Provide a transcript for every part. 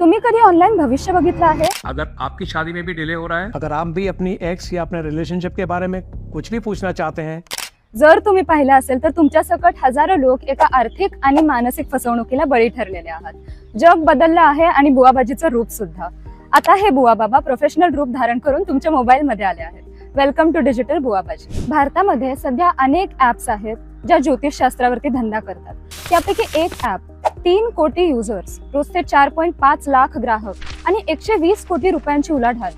तुम्ही कधी ऑनलाईन भविष्य बघितलं आहे? अगर आपकी शादी में भी डिले हो रहा है। अगर आप भी अपनी एक्स या अपने रिलेशनशिप के बारे में कुछ भी पूछना चाहते हैं। जर तुम्ही पाहिलं असेल तर तुमच्या सकट हजारो लोक एका आर्थिक आणि मानसिक फसवणुकीला बळी ठरलेले आहात. जग बदललं आहे आणि बुवाबाजीचं रूप सुद्धा. आता हे बुवा बाबा प्रोफेशनल रूप धारण करून तुमच्या मोबाईल मध्ये आले आहेत. वेलकम टू डिजिटल बुवाबाजी. भारतामध्ये सध्या अनेक ऍप्स आहेत ज्या ज्योतिषशास्त्रावरती धंदा करतात. त्यापैकी एक ऍप तीन कोटी युजर्स रोजचे चार पॉईंट पाच लाख ग्राहक आणि एकशे वीस कोटी रुपयांची उलाढाल.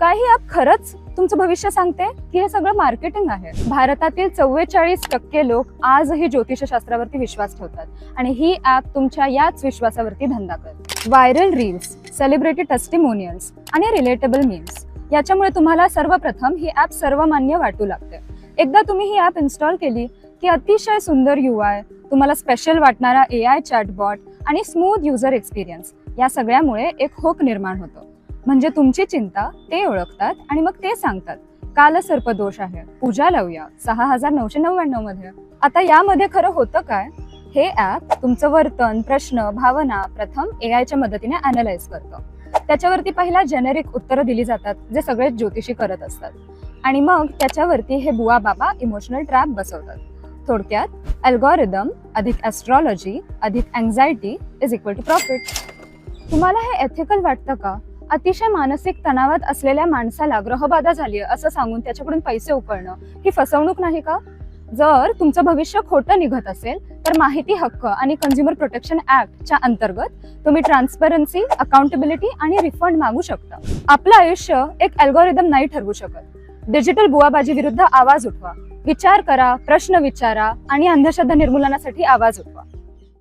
काही ॲप खरंच तुमचं भविष्य सांगते? की हे सगळं मार्केटिंग आहे. भारतातील चव्वेचाळीस टक्के लोक आजही ज्योतिषशास्त्रावरती विश्वास ठेवतात आणि ही ऍप तुमच्या याच विश्वासावरती धंदा कर व्हायरल रील्स सेलिब्रिटी टेस्टिमोनियल्स आणि रिलेटेबल मीम्स याच्यामुळे तुम्हाला सर्वप्रथम ही ऍप सर्वमान्य वाटू लागते. एकदा तुम्ही ही ऍप इन्स्टॉल केली की अतिशय सुंदर यू आय. तुम्हाला स्पेशल वाटणारा ए आय चॅटबॉट आणि स्मूथ युजर एक्सपिरियन्स या सगळ्यामुळे एक होक निर्माण होतो. म्हणजे तुमची चिंता ते ओळखतात आणि मग ते सांगतात. काल सर्पदोष आहे. पूजा लावूया. सहा हजार नऊशे नव्याण्णवमध्ये. आता यामध्ये खरं होतं काय? हे ऍप तुमचं वर्तन प्रश्न भावना प्रथम ए आयच्या मदतीने अनालाइज करतं. त्याच्यावरती पहिला जेनेरिक उत्तरं दिली जातात जे सगळे ज्योतिषी करत असतात. आणि मग त्याच्यावरती हे बुवा बाबा इमोशनल ट्रॅप बसवतात. थोडक्यात अल्गोरिदम अधिक ॲस्ट्रॉलॉजी अधिक anxiety is equal to profit तुम्हाला हे एथिकल वाटतं का? अतिशय मानसिक तणावात असलेल्या माणसाला ग्रहबाधा झाली असं सांगून त्याच्याकडून पैसे उकळणं ही फसवणूक नाही का? जर तुमचं भविष्य खोटं निघत असेल तर माहिती हक्क आणि कंझ्युमर प्रोटेक्शन ऍक्टच्या अंतर्गत तुम्ही ट्रान्सपरन्सी अकाउंटेबिलिटी आणि रिफंड मागू शकता. आपलं आयुष्य एक अल्गोरिदम नाही ठरवू शकत. डिजिटल बुवाबाजी विरुद्ध आवाज उठवा. विचार करा प्रश्न विचारा आणि अंधश्रद्धा निर्मूलनासाठी आवाज उठवा.